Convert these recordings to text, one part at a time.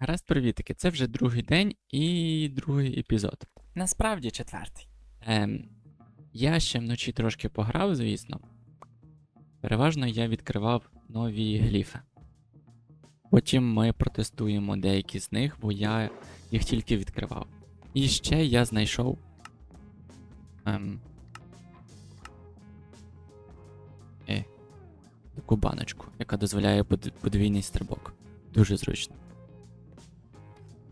Гаразд, привітики, це вже другий день і другий епізод. Насправді четвертий. Ем, я ще вночі трошки пограв, звісно. Переважно я відкривав нові гліфи. Потім ми протестуємо деякі з них, бо я їх тільки відкривав. І ще я знайшов. Ем, е, таку баночку, яка дозволяє подвійний стрибок. Дуже зручно.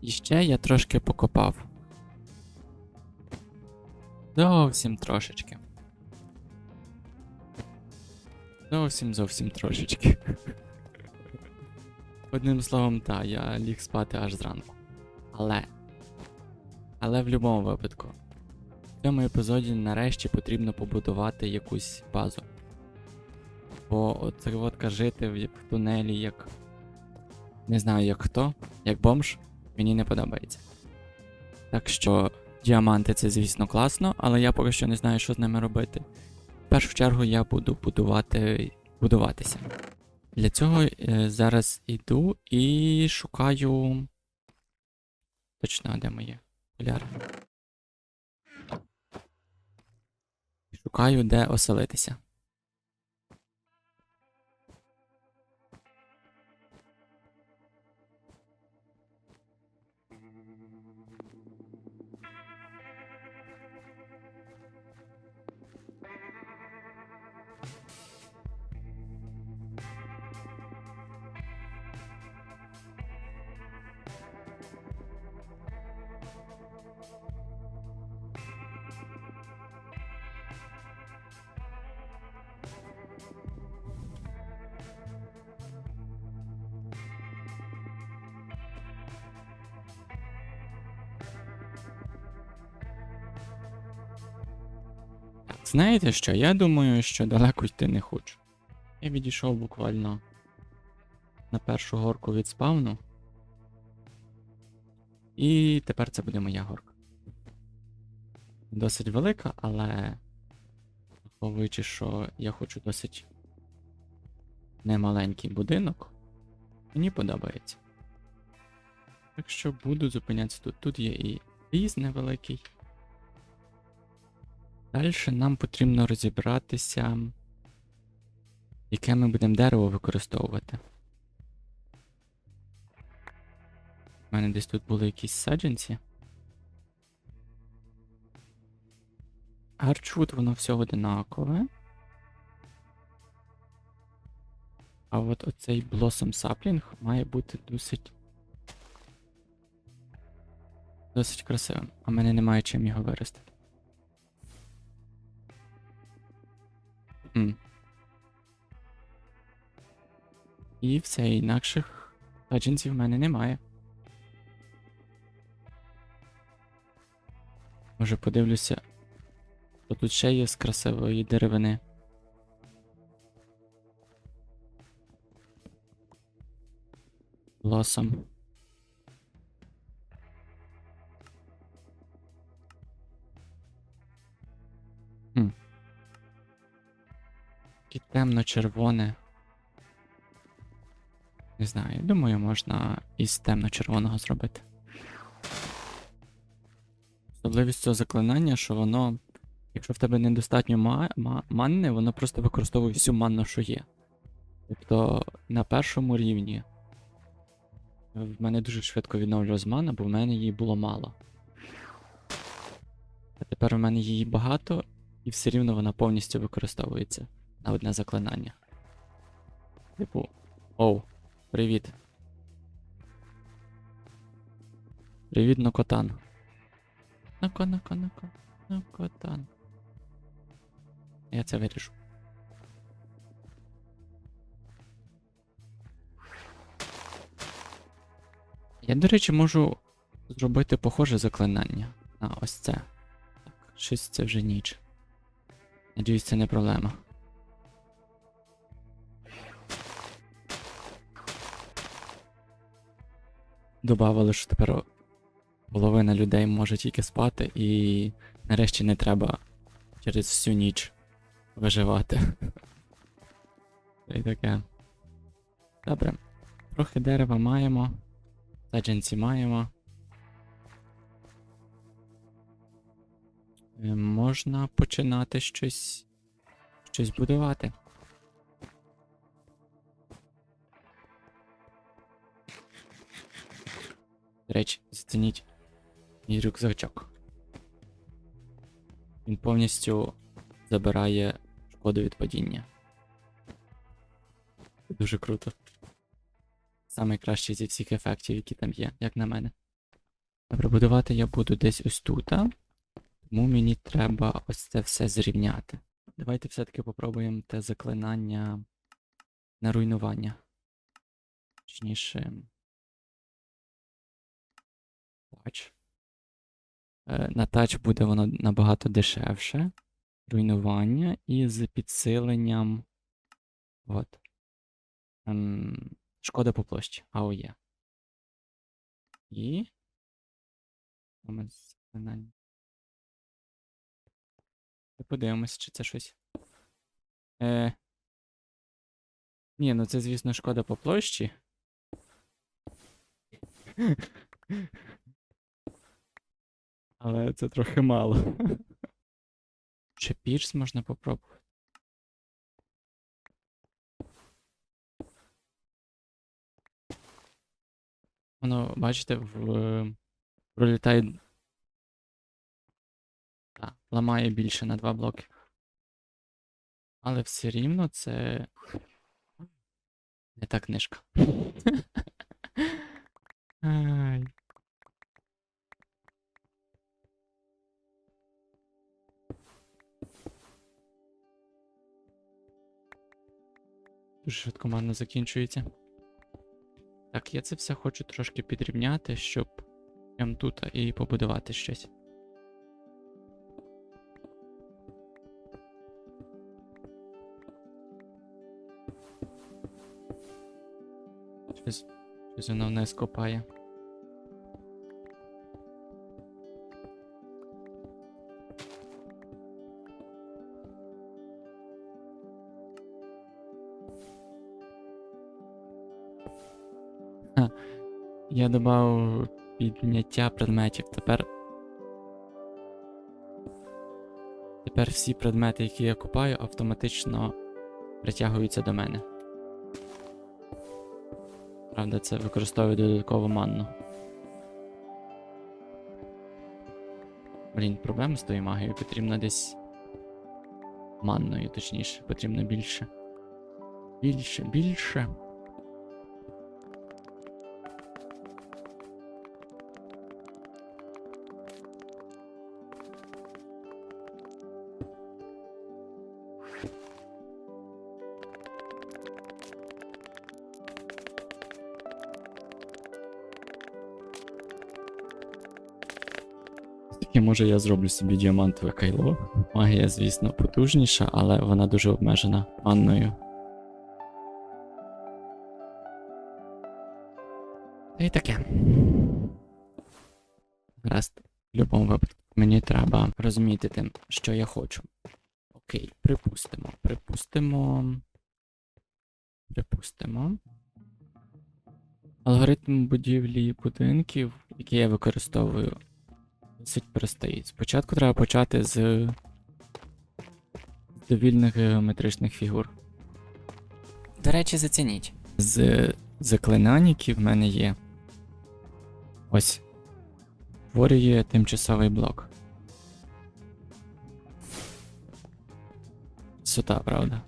І ще я трошки покопав. Зовсім трошечки. Зовсім зовсім трошечки. Одним словом, та, я ліг спати аж зранку. Але. Але в будь-якому випадку. В цьому епізоді нарешті потрібно побудувати якусь базу. Бо оце от жити в тунелі як. Не знаю як хто, як бомж, мені не подобається. Так що діаманти це, звісно, класно, але я поки що не знаю, що з ними робити. В першу чергу я буду будувати, будуватися. Для цього е, зараз іду і шукаю. Точно, де мої окуляри? Шукаю, де оселитися. Знаєте що? Я думаю, що далеко йти не хочу. Я відійшов буквально на першу горку від спавну. І тепер це буде моя горка. Досить велика, але враховуючи, що я хочу досить немаленький будинок, мені подобається. Так що буду зупинятися тут. Тут є і ліс невеликий. Далі нам потрібно розібратися, яке ми будемо дерево використовувати. У мене десь тут були якісь саджанці. Арчвуд, воно все одинакове. А от оцей Blossom Sapling має бути досить. Досить красивим. А мене немає чим його виростити. І все, інакших саджанців в мене немає. Може подивлюся. Що тут ще є з красивої деревини. Лосом. Таке темно-червоне. Не знаю, думаю, можна із темно-червоного зробити. Особливість цього заклинання, що воно, якщо в тебе недостатньо ма- ма- манни, воно просто використовує всю манну, що є. Тобто на першому рівні в мене дуже швидко відновлювалась мана, бо в мене її було мало. А тепер в мене її багато, і все рівно вона повністю використовується на одне заклинання. Типу, оу, привіт. Привіт, Нокотан. Нако, нако, нако, Нокотан. Я це вирішу. Я, до речі, можу зробити похоже заклинання на ось це. Так, щось це вже ніч. Надіюсь, це не проблема. Добавили, що тепер половина людей може тільки спати, і нарешті не треба через всю ніч виживати. Й таке. Добре. Трохи дерева маємо. Саджанці маємо. Е, Можна починати щось. щось будувати. До речі, зацініть мій рюкзачок. Він повністю забирає шкоду від падіння. Дуже круто. Найкращий зі всіх ефектів, які там є, як на мене. Добре, будувати я буду десь ось тут. Тому мені треба ось це все зрівняти. Давайте все-таки попробуємо те заклинання на руйнування. Точніше. Тач. Е, На тач буде воно набагато дешевше. Руйнування і з підсиленням. От. Ем, шкода по площі. АОЄ. І. Подивимось, чи це щось. Е... Ні, ну це, звісно, шкода по площі. Але це трохи мало. Чи пірс можна попробувати? Воно, бачите, в... пролітає. Так, ламає більше на два блоки. Але все рівно це. Не та книжка. Дуже швидко манна закінчується. Так, я це все хочу трошки підрівняти, щоб прям тут і побудувати щось. Щось, щось воно вниз копає. Я додав підняття предметів. Тепер. Тепер всі предмети, які я купаю, автоматично притягуються до мене. Правда, це використовує додаткову манну. Блін, проблема з тою магією. Потрібно десь. Манною, точніше, потрібно більше. Більше, більше. Таки, може, я зроблю собі діамантове кайло. Магія, звісно, потужніша, але вона дуже обмежена манною. Та й таке. Гаразд, в будь-якому випадку мені треба розуміти тим, що я хочу. Окей, припустимо, припустимо. Припустимо. Алгоритм будівлі будинків, який я використовую, досить простий. Спочатку треба почати з довільних геометричних фігур. До речі, зацініть. З заклинань, які в мене є. Ось. Створює тимчасовий блок. Сута, правда.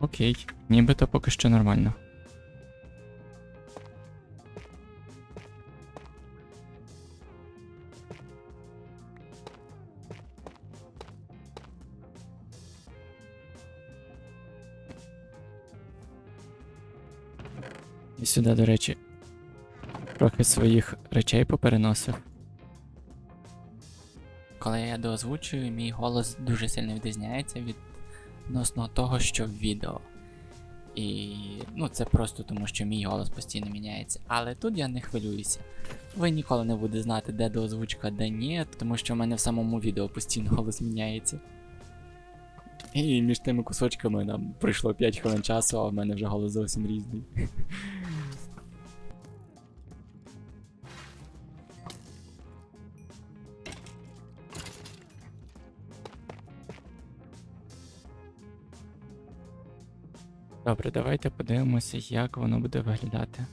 Окей, нібито поки що нормально. І сюди, до речі, трохи своїх речей попереносив. Коли я доозвучую, мій голос дуже сильно відрізняється від відносно того, що в відео. І ну, це просто тому, що мій голос постійно міняється. Але тут я не хвилююся. Ви ніколи не будете знати, де доозвучка, де ні, тому що в мене в самому відео постійно голос міняється. І між тими кусочками нам пройшло 5 хвилин часу, а в мене вже голос зовсім різний. Добре, давайте подивимося, як воно буде виглядати.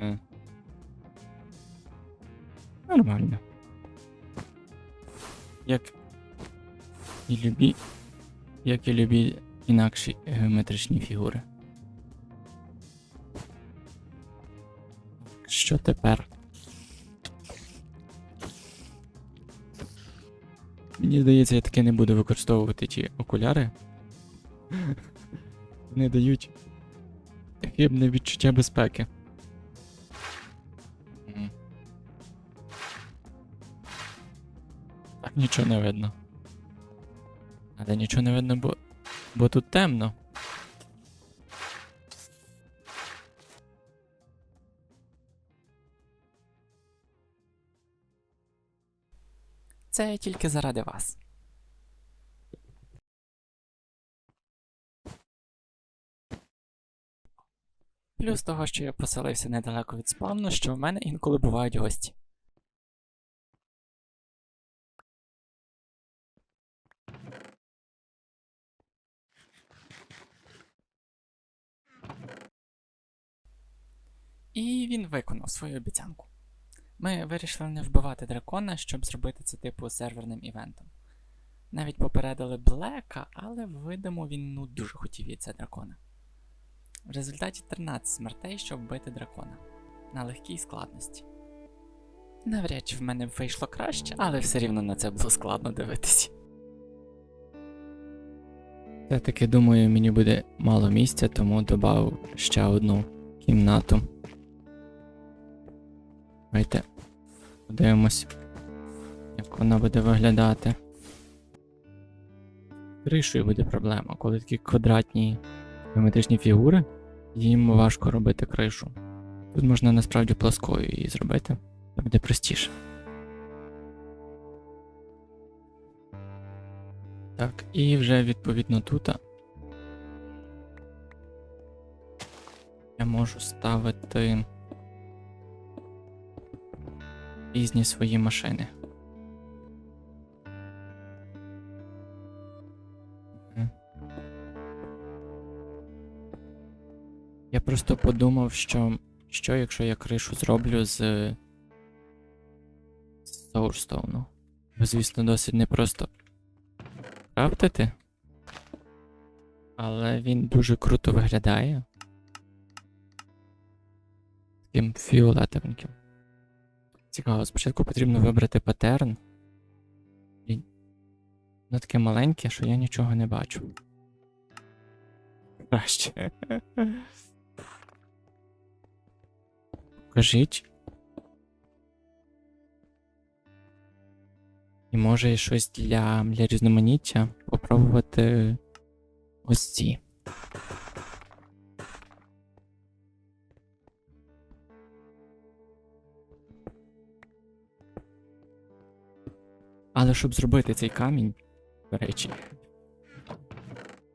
Е. Нормально. Як і любі. Як і любі інакші геометричні фігури. Що тепер? Мені здається, я таки не буду використовувати ті окуляри. Вони дають хибне відчуття безпеки. Так нічого не видно. Але нічого не видно, бо, бо тут темно. Це тільки заради вас. Плюс того, що я поселився недалеко від спавну, що в мене інколи бувають гості. І він виконав свою обіцянку. Ми вирішили не вбивати дракона, щоб зробити це типу серверним івентом. Навіть попередили Блека, але видимо він ну дуже хотів яйця дракона. В результаті 13 смертей, щоб вбити дракона на легкій складності. Навряд чи в мене вийшло краще, але все рівно на це було складно дивитись. Все-таки думаю, мені буде мало місця, тому додав ще одну кімнату. Давайте подивимось, як вона буде виглядати. Кришою буде проблема, коли такі квадратні геометричні фігури, їм важко робити кришу. Тут можна насправді плоскою її зробити, це буде простіше. Так, і вже відповідно тут я можу ставити різні свої машини. Я просто подумав, що, що якщо я кришу зроблю з з Soulstone. Звісно, досить непросто крафтити. Але він дуже круто виглядає. Таким фіолетовеньким. Цікаво, спочатку потрібно вибрати паттерн. Воно таке маленьке, що я нічого не бачу. Краще. Покажіть. І може щось для, для різноманіття попробувати ось ці. Але щоб зробити цей камінь, до речі,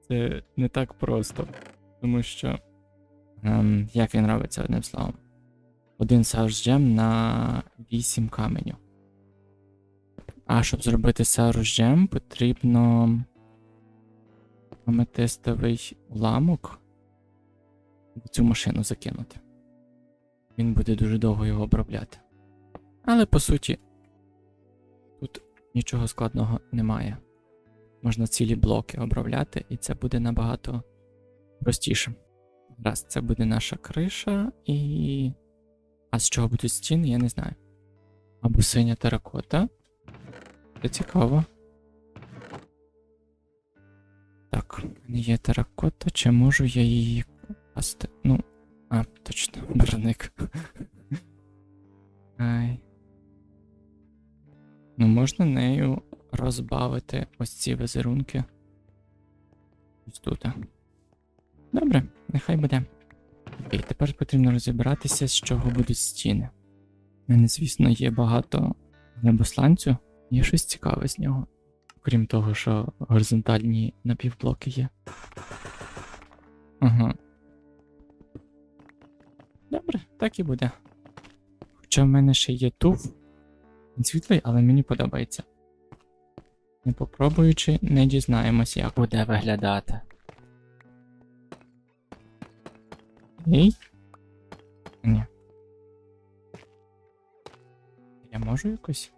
це не так просто. Тому що. Ем, як він робиться одним словом? Один саджем на 8 каменю. А щоб зробити саджем, потрібно аметистовий уламок в цю машину закинути. Він буде дуже довго його обробляти. Але по суті, нічого складного немає. Можна цілі блоки обробляти, і це буде набагато простіше. Раз, це буде наша криша і. А з чого будуть стіни, я не знаю. Або синя теракота. Це цікаво. Так, мене є теракота, чи можу я її класти? Ну. А, точно, барник. Ай. Ну, можна нею розбавити ось ці візерунки. Ось тут. Добре, нехай буде. Окей, тепер потрібно розібратися, з чого будуть стіни. У мене, звісно, є багато небосланцю, є щось цікаве з нього. Крім того, що горизонтальні напівблоки є. Ага. Добре, так і буде. Хоча в мене ще є туф. Він світлий, але мені подобається. Не попробуючи, не дізнаємось, як. Буде виглядати. Ей? Ні. Я можу якось?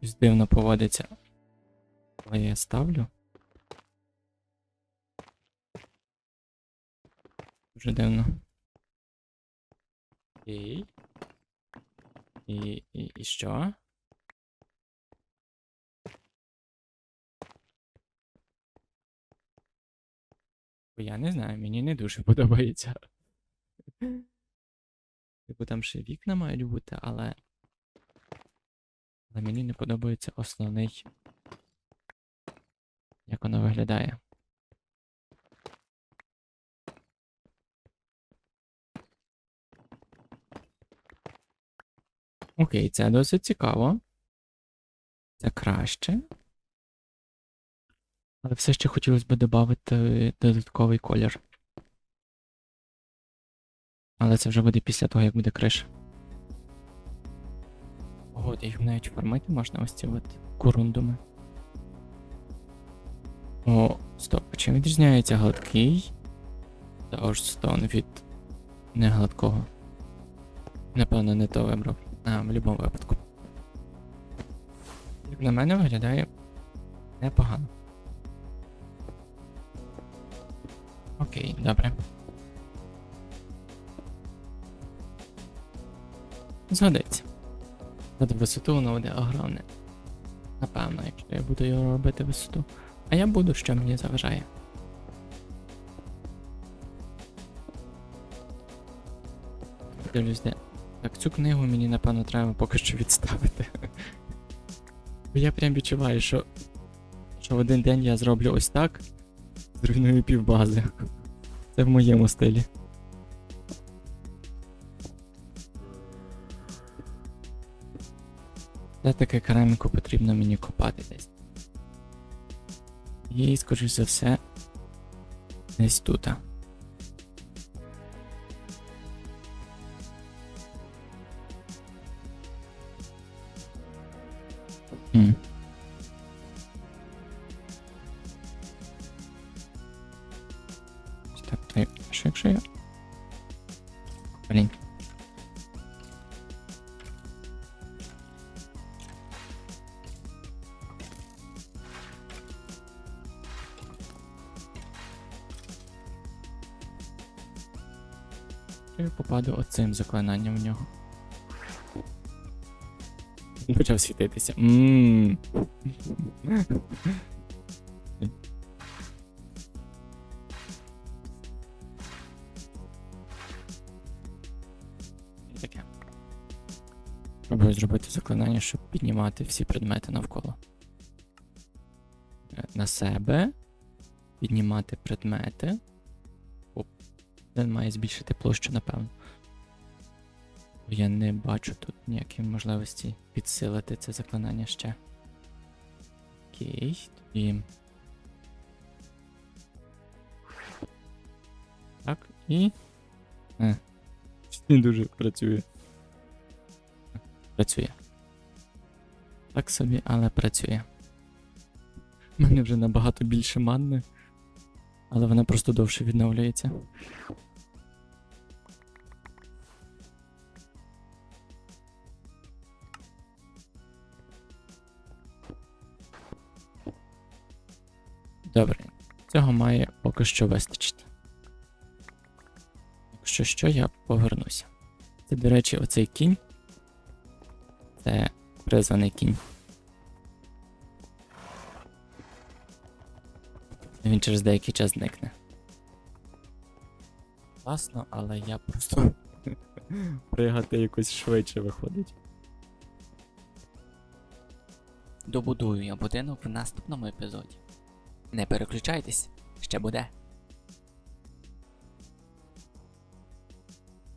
Якось дивно поводиться. Коли я ставлю. Дуже дивно. Окей. І, і, і що? Бо Я не знаю, мені не дуже подобається. Типу там ще вікна мають бути, але. Але мені не подобається основний. Як воно виглядає. Окей, це досить цікаво. Це краще. Але все ще хотілося б додати додатковий колір. Але це вже буде після того, як буде криша. Ого, їх навіть формити можна ось ці от курундуми. О, стоп, чим відрізняється гладкий Даушстон від негладкого? Напевно, не то вибрав. А, в будь-якому випадку. Як на мене виглядає непогано. Окей, добре. Згодиться. Над висоту воно буде огромне. Напевно, якщо я буду його робити висоту. А я буду, що мені заважає. Подивлюсь, де. Так, цю книгу мені, напевно, треба поки що відставити. Бо я прям відчуваю, що, що в один день я зроблю ось так. Зруйную півбази. Це в моєму стилі. Все-таки кераміку потрібно мені копати десь. І, скоріш за все, десь тут. Я попаду оцим заклинанням в нього. Почав світитися. Ммм. Пробую зробити заклинання, щоб піднімати всі предмети навколо. Е, На себе. Піднімати предмети. Оп. Він має збільшити площу, напевно. Я не бачу тут ніякої можливості підсилити це заклинання ще. Окей, тоді. Так, і. Е. Не дуже працює. Працює. Так собі, але працює. У мене вже набагато більше манни, але вона просто довше відновлюється. Добре, цього має поки що вистачити. Якщо що, я повернуся. Це, до речі, оцей кінь. Це призваний кінь. Він через деякий час зникне. Класно, але я просто пригати якось швидше виходить. Добудую я будинок в наступному епізоді. Не переключайтесь, ще буде.